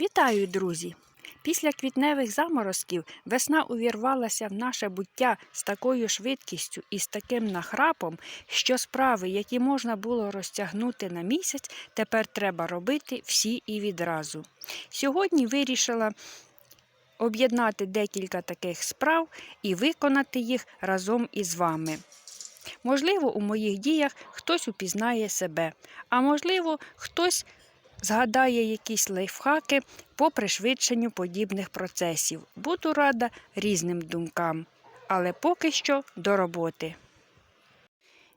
Вітаю, друзі! Після квітневих заморозків весна увірвалася в наше буття з такою швидкістю і з таким нахрапом, що справи, які можна було розтягнути на місяць, тепер треба робити всі і відразу. Сьогодні вирішила об'єднати декілька таких справ і виконати їх разом із вами. Можливо, у моїх діях хтось упізнає себе, а можливо, хтось згадає якісь лайфхаки по пришвидшенню подібних процесів. Буду рада різним думкам, але поки що до роботи.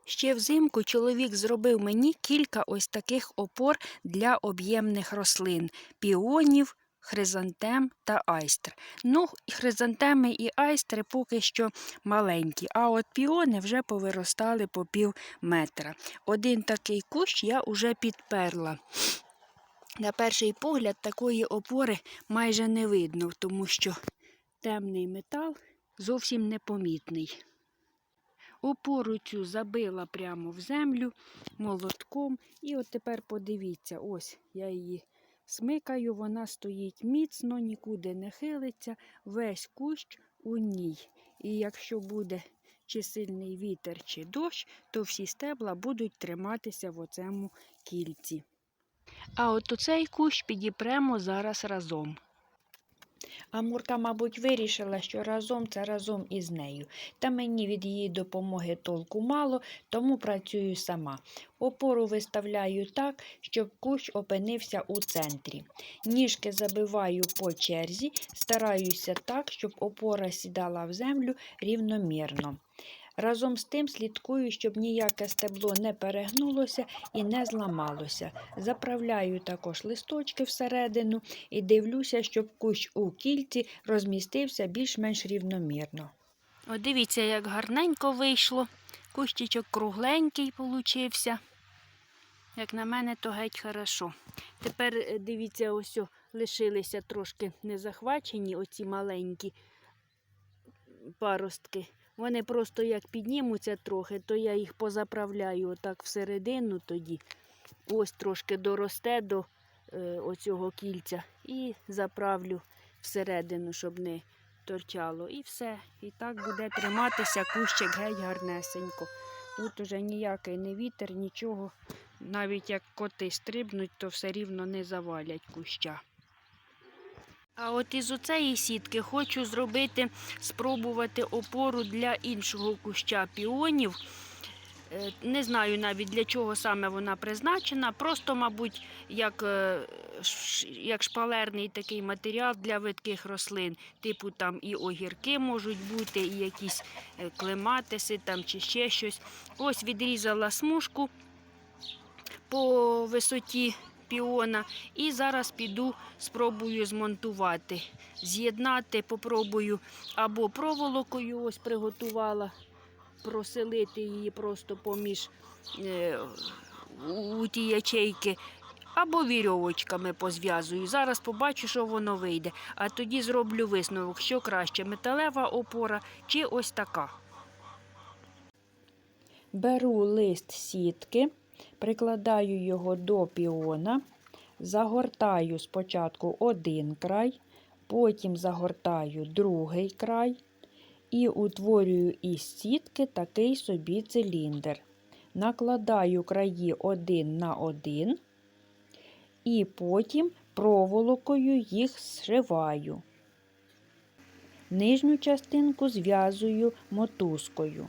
Ще взимку чоловік зробив мені кілька ось таких опор для об'ємних рослин піонів, хризантем та айстр. Ну, хризантеми і айстри поки що маленькі, а от піони вже повиростали по пів метра. Один такий кущ я уже підперла. На перший погляд такої опори майже не видно, тому що темний метал зовсім непомітний. Опору цю забила прямо в землю молотком. І от тепер подивіться, ось я її смикаю, вона стоїть міцно, нікуди не хилиться, весь кущ у ній. І якщо буде чи сильний вітер, чи дощ, то всі стебла будуть триматися в оцьому кільці. А от у цей кущ підіпремо зараз разом. Амурка, мабуть, вирішила, що разом це разом із нею. Та мені від її допомоги толку мало, тому працюю сама. Опору виставляю так, щоб кущ опинився у центрі. Ніжки забиваю по черзі, стараюся так, щоб опора сідала в землю рівномірно. Разом з тим слідкую, щоб ніяке стебло не перегнулося і не зламалося. Заправляю також листочки всередину і дивлюся, щоб кущ у кільці розмістився більш-менш рівномірно. О, дивіться, як гарненько вийшло. Кущичок кругленький получився. Як на мене, то геть хорошо. Тепер е, дивіться, ось лишилися трошки незахвачені оці маленькі паростки. Вони просто як піднімуться трохи, то я їх позаправляю отак всередину тоді. Ось трошки доросте до е, оцього кільця і заправлю всередину, щоб не торчало. І все. І так буде триматися кущик геть гарнесенько. Тут уже ніякий не вітер, нічого. Навіть як коти стрибнуть, то все рівно не завалять куща. А от із оцеї сітки хочу зробити, спробувати опору для іншого куща піонів. Е, Не знаю навіть для чого саме вона призначена. Просто, мабуть, як, е, як шпалерний такий матеріал для видких рослин. Типу там і огірки можуть бути, і якісь е, клематиси там, чи ще щось. Ось відрізала смужку по висоті піона. І зараз піду, спробую змонтувати, з'єднати, попробую або проволокою ось приготувала, проселити її просто поміж е, у ті ячейки. Або вірьовочками позв'язую. Зараз побачу, що воно вийде. А тоді зроблю висновок, що краще металева опора чи ось така. Беру лист сітки, прикладаю його до піона, загортаю спочатку один край, потім загортаю другий край і утворюю із сітки такий собі циліндр. Накладаю краї один на один і потім проволокою їх зшиваю. Нижню частинку зв'язую мотузкою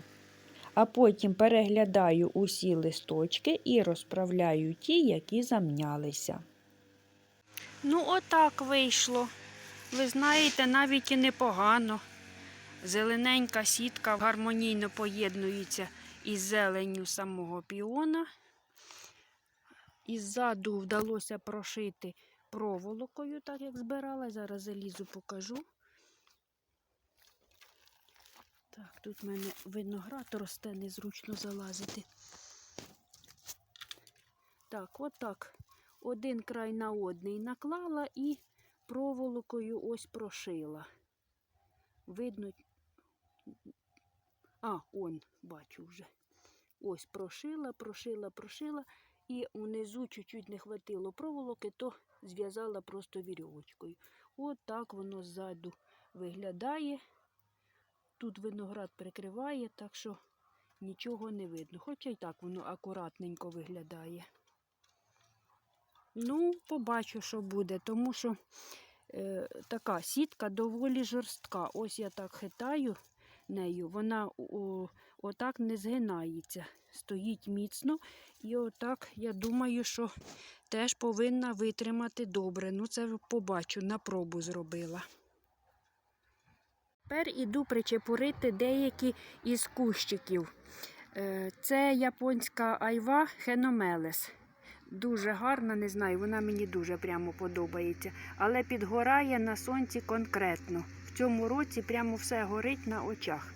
а потім переглядаю усі листочки і розправляю ті, які замнялися. Ну, отак вийшло. Ви знаєте, навіть і непогано. Зелененька сітка гармонійно поєднується із зеленню самого піона. Іззаду вдалося прошити проволокою, так як збирала. Зараз залізу покажу. Так, тут в мене виноград росте, незручно залазити. Так, отак. Один край на одний наклала і проволокою ось прошила. Видно. А, он, бачу вже. Ось прошила, прошила, прошила. І унизу чуть-чуть не хватило проволоки, то зв'язала просто вірьовочкою. От так воно ззаду виглядає. Тут виноград прикриває, так що нічого не видно. Хоча й так воно акуратненько виглядає. Ну, побачу, що буде, тому що е, така сітка доволі жорстка. Ось я так хитаю нею, вона о, отак не згинається, стоїть міцно. І отак, я думаю, що теж повинна витримати добре. Ну, це побачу, на пробу зробила. Тепер іду причепурити деякі із кущиків. Е, Це японська айва хеномелес. Дуже гарна, не знаю, вона мені дуже прямо подобається. Але підгорає на сонці конкретно. В цьому році прямо все горить на очах.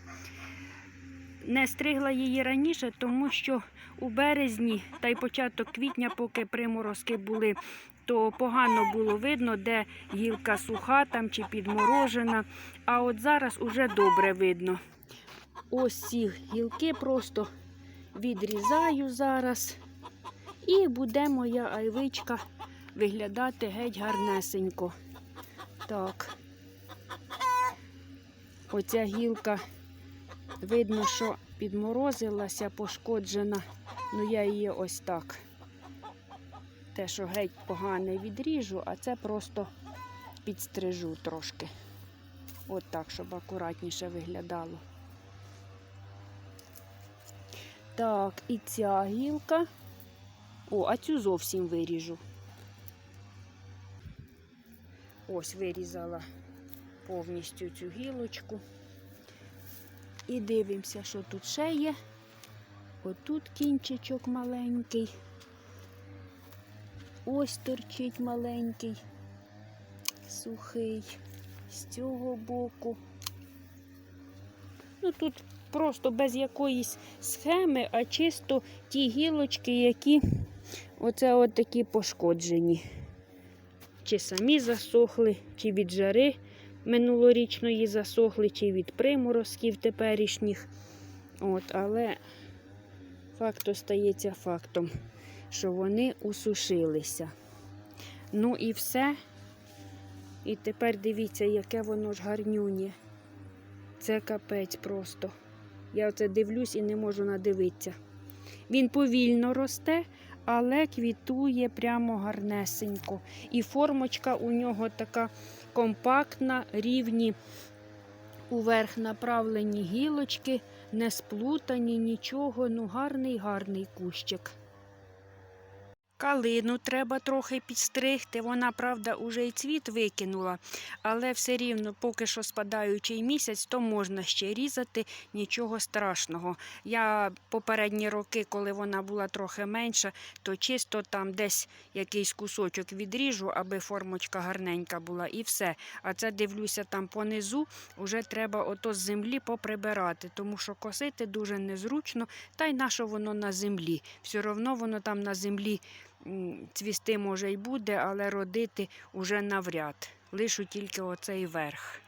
Не стригла її раніше, тому що у березні та й початок квітня, поки приморозки були, то погано було видно, де гілка суха там чи підморожена. А от зараз уже добре видно. Ось ці гілки просто відрізаю зараз. І буде моя айвичка виглядати геть гарнесенько. Так. Оця гілка, видно, що підморозилася, пошкоджена. Ну, я її ось так. Те, що геть погане відріжу, а це просто підстрижу трошки. От так, щоб акуратніше виглядало. Так, і ця гілка. О, а цю зовсім виріжу. Ось вирізала повністю цю гілочку. І дивимося, що тут ще є. Отут кінчичок маленький. Ось торчить маленький, сухий, з цього боку. Ну тут просто без якоїсь схеми, а чисто ті гілочки, які оце от такі пошкоджені. Чи самі засохли, чи від жари минулорічної засохли, чи від приморозків теперішніх. От, Але факт остається фактом, що вони усушилися. Ну і все. І тепер дивіться, яке воно ж гарнюнє. Це капець просто. Я оце дивлюсь і не можу надивитися. Він повільно росте, але квітує прямо гарнесенько. І формочка у нього така компактна, рівні уверх направлені гілочки, не сплутані, нічого. Ну, гарний, гарний кущик. Калину треба трохи підстригти. Вона, правда, уже й цвіт викинула, але все рівно, поки що спадаючий місяць, то можна ще різати, нічого страшного. Я попередні роки, коли вона була трохи менша, то чисто там десь якийсь кусочок відріжу, аби формочка гарненька була, і все. А це дивлюся там понизу, вже треба ото з землі поприбирати, тому що косити дуже незручно, та й на що воно на землі. Все одно воно там на землі цвісти може й буде, але родити уже навряд. Лишу тільки оцей верх.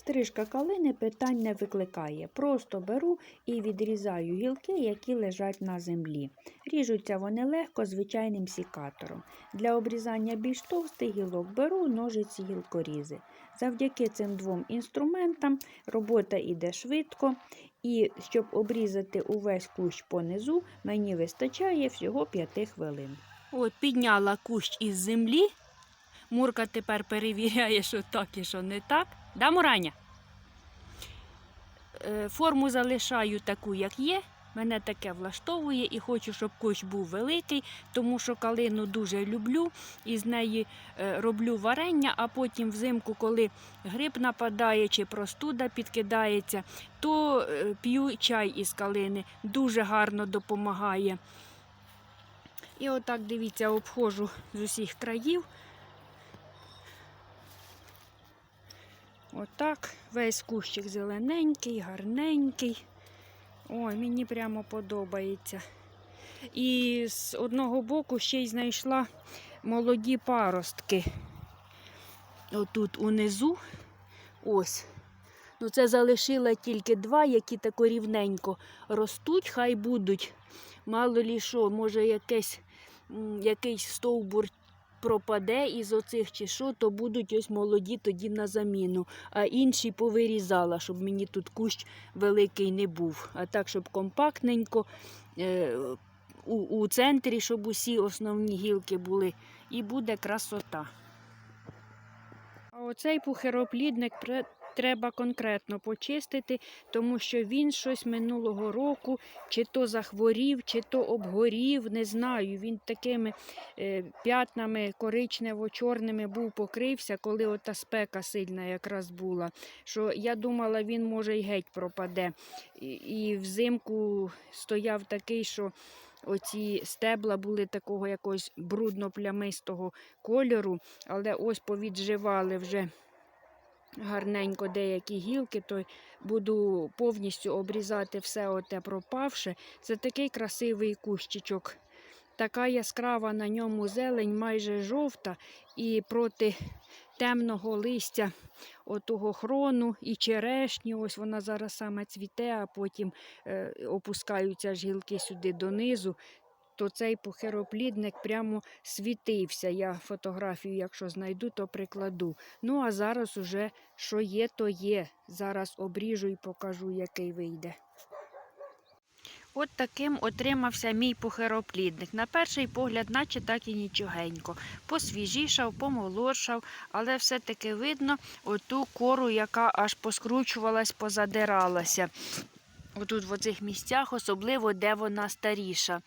Стрижка калини питань не викликає. Просто беру і відрізаю гілки, які лежать на землі. Ріжуться вони легко звичайним сікатором. Для обрізання більш товстих гілок беру ножиці гілкорізи. Завдяки цим двом інструментам робота йде швидко, і щоб обрізати увесь кущ понизу, мені вистачає всього 5 хвилин. От підняла кущ із землі. Мурка тепер перевіряє, що так і що не так. Да, Мураня? Е, Форму залишаю таку, як є. Мене таке влаштовує і хочу, щоб кущ був великий, тому що калину дуже люблю і з неї е, роблю варення, а потім взимку, коли гриб нападає чи простуда підкидається, то е, п'ю чай із калини. Дуже гарно допомагає. І отак, дивіться, обходжу з усіх країв. Отак, весь кущик зелененький, гарненький. Ой, мені прямо подобається. І з одного боку ще й знайшла молоді паростки. Отут унизу. Ось. Ну, це залишила тільки два, які тако рівненько ростуть, хай будуть. Мало лі що, може, якесь якийсь стовбур пропаде із оцих чи що, то будуть ось молоді тоді на заміну. А інші повирізала, щоб мені тут кущ великий не був. А так, щоб компактненько. Е, у, у центрі, щоб усі основні гілки були, і буде красота. А оцей пухироплідник пре- треба конкретно почистити, тому що він щось минулого року чи то захворів, чи то обгорів, не знаю. Він такими е, п'ятнами коричнево-чорними був покрився, коли ота спека сильна якраз була. Що я думала, він може й геть пропаде. І, і взимку стояв такий, що оці стебла були такого якогось брудно-плямистого кольору, але ось повідживали вже гарненько деякі гілки, то буду повністю обрізати все оте пропавше. Це такий красивий кущичок. Така яскрава на ньому зелень, майже жовта, і проти темного листя отого хрону і черешні, ось вона зараз саме цвіте, а потім е, опускаються ж гілки сюди донизу, то цей пухироплідник прямо світився. Я фотографію, якщо знайду, то прикладу. Ну, а зараз уже що є, то є. Зараз обріжу і покажу, який вийде. От таким отримався мій пухироплідник. На перший погляд, наче так і нічогенько. Посвіжішав, помолодшав, але все-таки видно оту кору, яка аж поскручувалась, позадиралася. Отут в оцих місцях, особливо де вона старіша.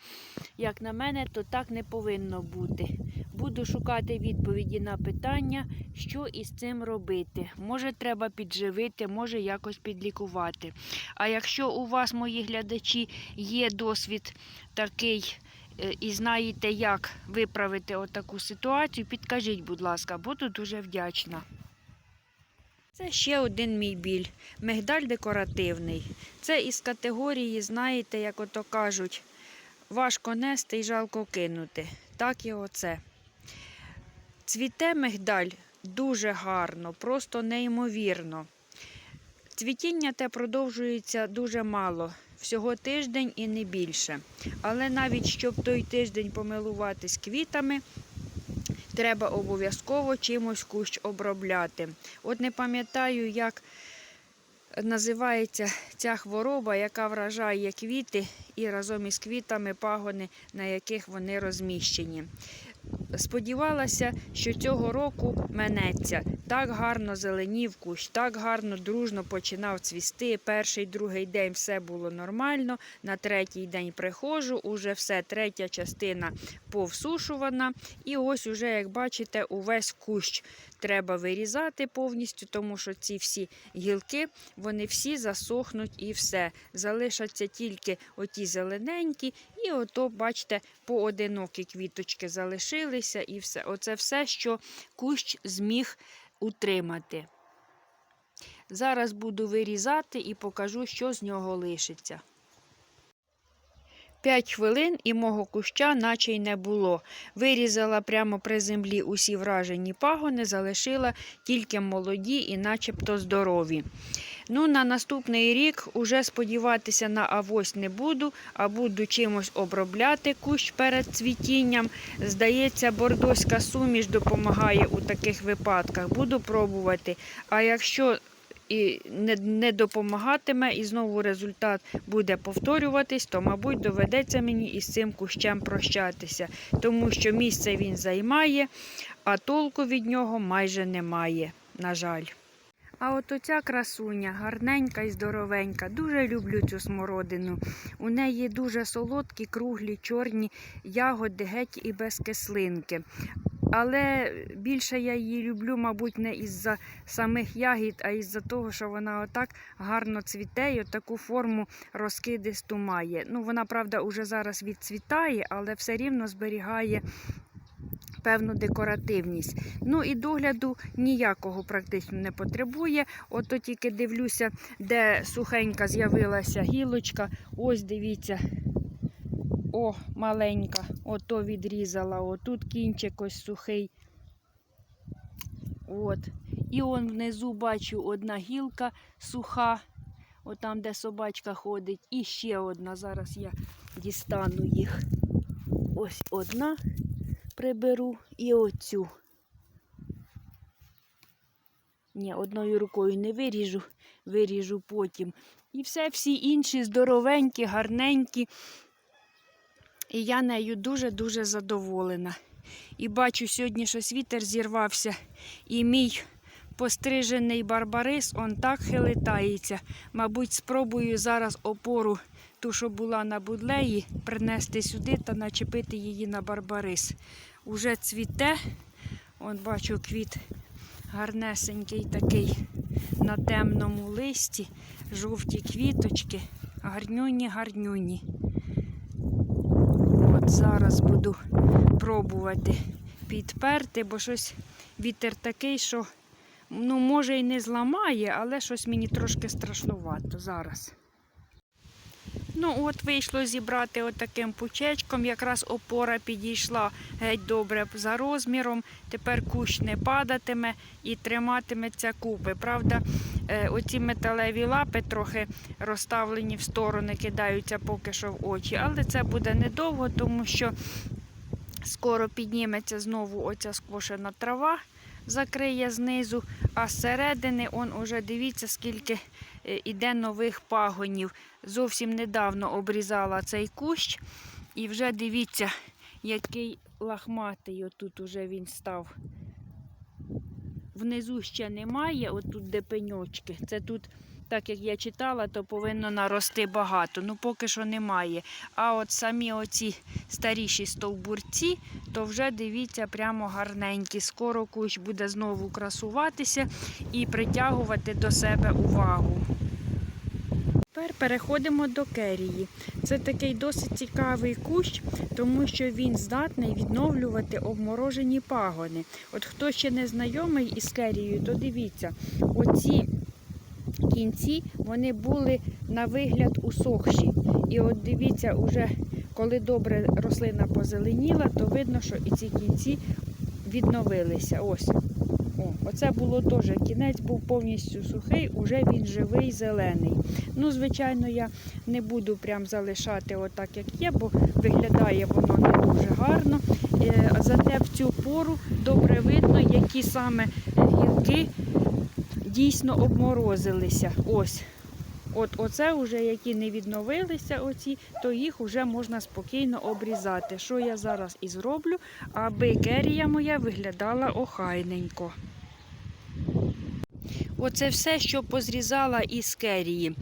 Як на мене, то так не повинно бути. Буду шукати відповіді на питання, що із цим робити. Може, треба підживити, може якось підлікувати. А якщо у вас, мої глядачі, є досвід такий е, і знаєте, як виправити отаку ситуацію, підкажіть, будь ласка, буду дуже вдячна. Це ще один мій біль. Мигдаль декоративний. Це із категорії, знаєте, як ото кажуть, важко нести і жалко кинути. Так і оце. Цвіте мигдаль дуже гарно, просто неймовірно. Цвітіння те продовжується дуже мало, всього тиждень і не більше. Але навіть щоб той тиждень помилуватись квітами, треба обов'язково чимось кущ обробляти. От не пам'ятаю, як називається ця хвороба, яка вражає квіти і разом із квітами пагони, на яких вони розміщені. Сподівалася, що цього року минеться. Так гарно зеленів кущ, так гарно, дружно починав цвісти. Перший, другий день все було нормально. На третій день приходжу, уже все, третя частина повсушувана. І ось уже, як бачите, увесь кущ треба вирізати повністю, тому що ці всі гілки, вони всі засохнуть і все. Залишаться тільки оті зелененькі, і ото, бачите, поодинокі квіточки залишилися і все. Оце все, що кущ зміг утримати. Зараз буду вирізати і покажу, що з нього лишиться. П'ять хвилин і мого куща наче й не було. Вирізала прямо при землі усі вражені пагони, залишила тільки молоді і начебто здорові. Ну, на наступний рік уже сподіватися на авось не буду, а буду чимось обробляти кущ перед цвітінням. Здається, бордоська суміш допомагає у таких випадках. Буду пробувати. А якщо і не, не допомагатиме, і знову результат буде повторюватись, то, мабуть, доведеться мені із цим кущем прощатися, тому що місце він займає, а толку від нього майже немає, на жаль. А от оця красуня, гарненька і здоровенька. Дуже люблю цю смородину. У неї дуже солодкі, круглі, чорні ягоди, геть і без кислинки. Але більше я її люблю, мабуть, не із-за самих ягід, а із-за того, що вона отак гарно цвіте і таку форму розкидисту має. Ну, вона, правда, уже зараз відцвітає, але все рівно зберігає певну декоративність. Ну і догляду ніякого практично не потребує. Ото тільки дивлюся, де сухенька з'явилася гілочка. Ось дивіться. О, маленька, ото відрізала, отут кінчик ось сухий. От. І он внизу бачу одна гілка суха, отам, де собачка ходить, і ще одна. Зараз я дістану їх. ось одна приберу і оцю. Ні, одною рукою не виріжу, виріжу потім. І все, всі інші здоровенькі, гарненькі. І я нею дуже-дуже задоволена. І бачу сьогодні, що вітер зірвався, і мій пострижений барбарис, он так хилитається. Мабуть, спробую зараз опору, ту, що була на будлеї, принести сюди та начепити її на барбарис. Уже цвіте, он бачу квіт гарнесенький такий на темному листі, жовті квіточки, гарнюні, гарнюні. От зараз буду пробувати підперти, бо щось вітер такий, що ну, може і не зламає, але щось мені трошки страшнувато зараз. Ну, от вийшло зібрати отаким пучечком. Якраз опора підійшла геть добре за розміром. Тепер кущ не падатиме і триматиметься купи. Правда, е, оці металеві лапи трохи розставлені в сторони, кидаються поки що в очі. Але це буде недовго, тому що скоро підніметься знову оця скошена трава, закриє знизу, а зсередини, он уже дивіться, скільки іде нових пагонів. Зовсім недавно обрізала цей кущ, і вже дивіться, який лахматий отут уже він став. Внизу ще немає, отут де пеньочки. Це тут, так як я читала, то повинно нарости багато. Ну поки що немає. А от самі оці старіші стовбурці, то вже дивіться, прямо гарненькі. Скоро кущ буде знову красуватися і притягувати до себе увагу. Тепер переходимо до керії. Це такий досить цікавий кущ, тому що він здатний відновлювати обморожені пагони. От хто ще не знайомий із керією, то дивіться, оці кінці вони були на вигляд усохші. І от дивіться, уже коли добре рослина позеленіла, то видно, що і ці кінці відновилися. Ось. Оце було теж кінець був повністю сухий, уже він живий, зелений. Ну, звичайно, я не буду прям залишати отак, як є, бо виглядає воно не дуже гарно. Е, Зате в цю пору добре видно, які саме гілки дійсно обморозилися. Ось. От оце вже які не відновилися, оці, то їх вже можна спокійно обрізати. Що я зараз і зроблю, аби керія моя виглядала охайненько. Оце все, що позрізала із керії.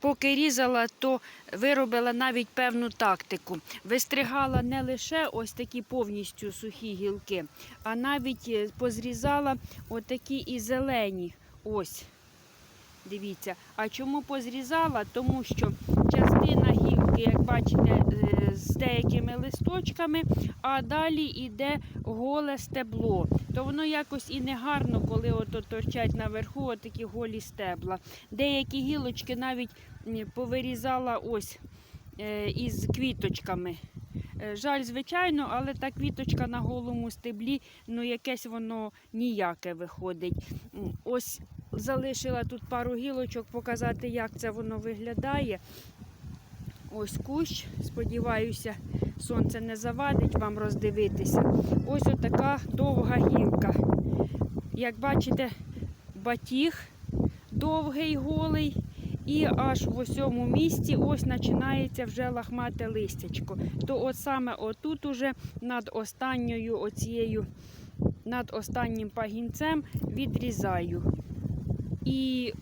Поки різала, то виробила навіть певну тактику. Вистригала не лише ось такі повністю сухі гілки, а навіть е, позрізала отакі і зелені. Ось. Дивіться. А чому позрізала? Тому що частина гілки, як бачите, е, з деякими листочками, а далі йде голе стебло. То воно якось і не гарно, коли ото торчать наверху отакі голі стебла. Деякі гілочки навіть повирізала ось е, із квіточками. Е, Жаль, звичайно, але та квіточка на голому стеблі, ну якесь воно ніяке виходить. Ось залишила тут пару гілочок, показати, як це воно виглядає. Ось кущ, сподіваюся, сонце не завадить вам роздивитися. Ось отака довга гілка. Як бачите, батіг довгий, голий. І аж в усьому місці ось починається вже лахмате листячко. То от саме отут уже над останньою оцією, над останнім пагінцем відрізаю. І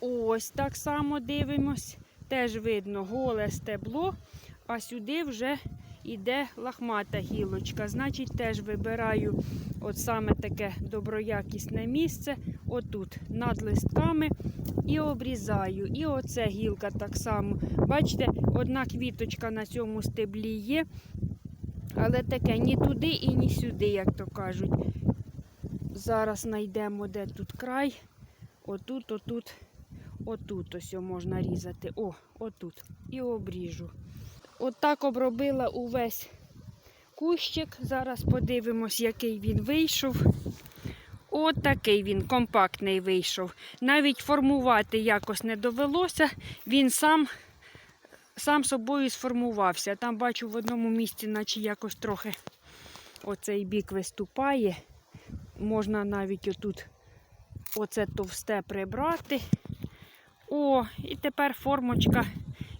ось так само дивимось. Теж видно голе стебло, а сюди вже йде лахмата гілочка. Значить, теж вибираю от саме таке доброякісне місце, отут, над листками, і обрізаю. І оце гілка так само. Бачите, одна квіточка на цьому стеблі є, але таке ні туди і ні сюди, як то кажуть. Зараз знайдемо, де тут край. Отут, отут, отут ось можна різати. О, отут. І обріжу. От обробила увесь кущик. Зараз подивимось, який він вийшов. От такий він компактний вийшов. Навіть формувати якось не довелося. Він сам сам собою сформувався. Там бачу в одному місці, наче якось трохи оцей бік виступає. Можна навіть отут оце товсте прибрати. О, і тепер формочка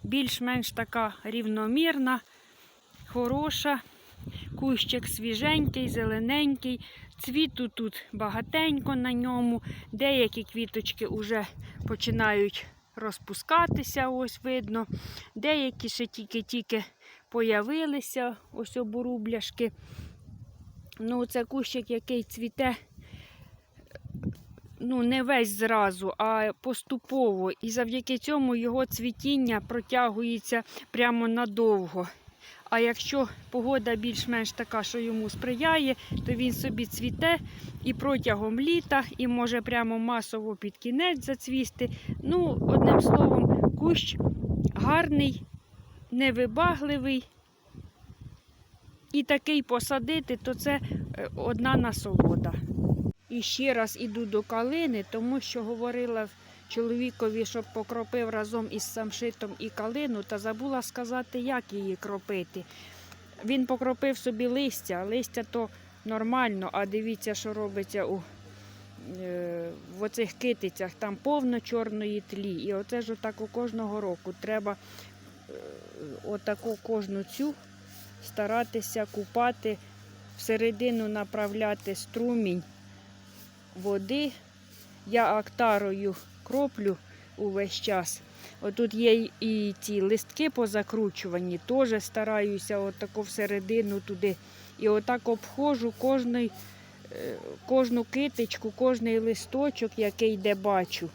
більш-менш така рівномірна, хороша. Кущик свіженький, зелененький. Цвіту тут багатенько на ньому. Деякі квіточки вже починають розпускатися, ось видно. Деякі ще тільки-тільки появилися, ось оборубляшки. Ну, це кущик, який цвіте ну, не весь зразу, а поступово. І завдяки цьому його цвітіння протягується прямо надовго. А якщо погода більш-менш така, що йому сприяє, то він собі цвіте і протягом літа, і може прямо масово під кінець зацвісти. Ну, одним словом, кущ гарний, невибагливий. І такий посадити, то це е, одна насолода. І ще раз іду до калини, тому що говорила чоловікові, щоб покропив разом із самшитом і калину, та забула сказати, як її кропити. Він покропив собі листя, листя то нормально, а дивіться, що робиться у е, в оцих китицях, там повно чорної тлі. І оце ж отак у кожного року треба е, отаку кожну цю старатися купати, всередину направляти струмінь води. Я актарою кроплю увесь час. Отут є і ці листки позакручувані, теж стараюся отако всередину туди. І отак обходжу кожний, е, кожну китичку, кожний листочок, який де бачу.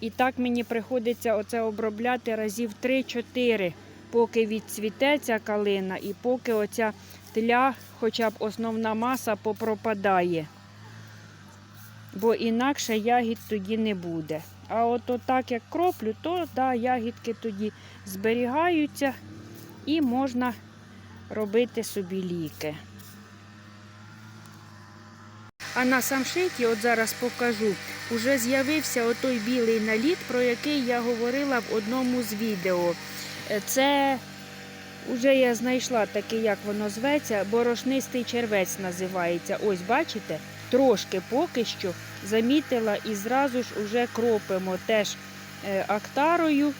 І так мені приходиться оце обробляти разів 3-4, поки відцвіте ця калина і поки оця тля, хоча б основна маса попропадає. Бо інакше ягід тоді не буде. А от так як кроплю, то да, ягідки тоді зберігаються і можна робити собі ліки. А на самшиті, от зараз покажу, уже з'явився отой білий наліт, про який я говорила в одному з відео. Це вже я знайшла таке, як воно зветься, борошнистий червець називається. Ось бачите? Трошки поки що замітила і зразу ж уже кропимо теж е, актарою.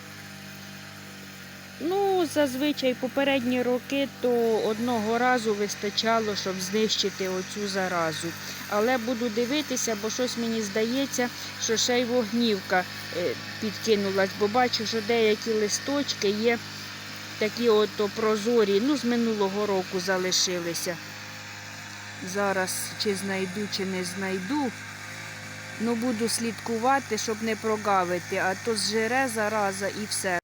Ну, зазвичай попередні роки то одного разу вистачало, щоб знищити оцю заразу. Але буду дивитися, бо щось мені здається, що ще й вогнівка е, підкинулась, бо бачу, що деякі листочки є такі от прозорі, ну, з минулого року залишилися. Зараз чи знайду, чи не знайду. Ну, буду слідкувати, щоб не прогавити, а то зжере зараза і все.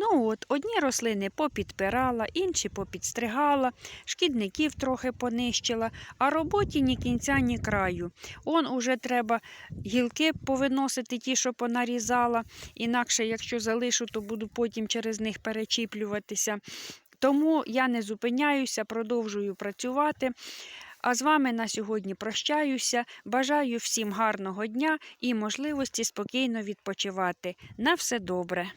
Ну от, одні рослини попідпирала, інші попідстригала, шкідників трохи понищила, а роботі ні кінця, ні краю. Он уже треба гілки повиносити, ті, що понарізала. Інакше, якщо залишу, то буду потім через них перечіплюватися. Тому я не зупиняюся, продовжую працювати. А з вами на сьогодні прощаюся. Бажаю всім гарного дня і можливості спокійно відпочивати. На все добре!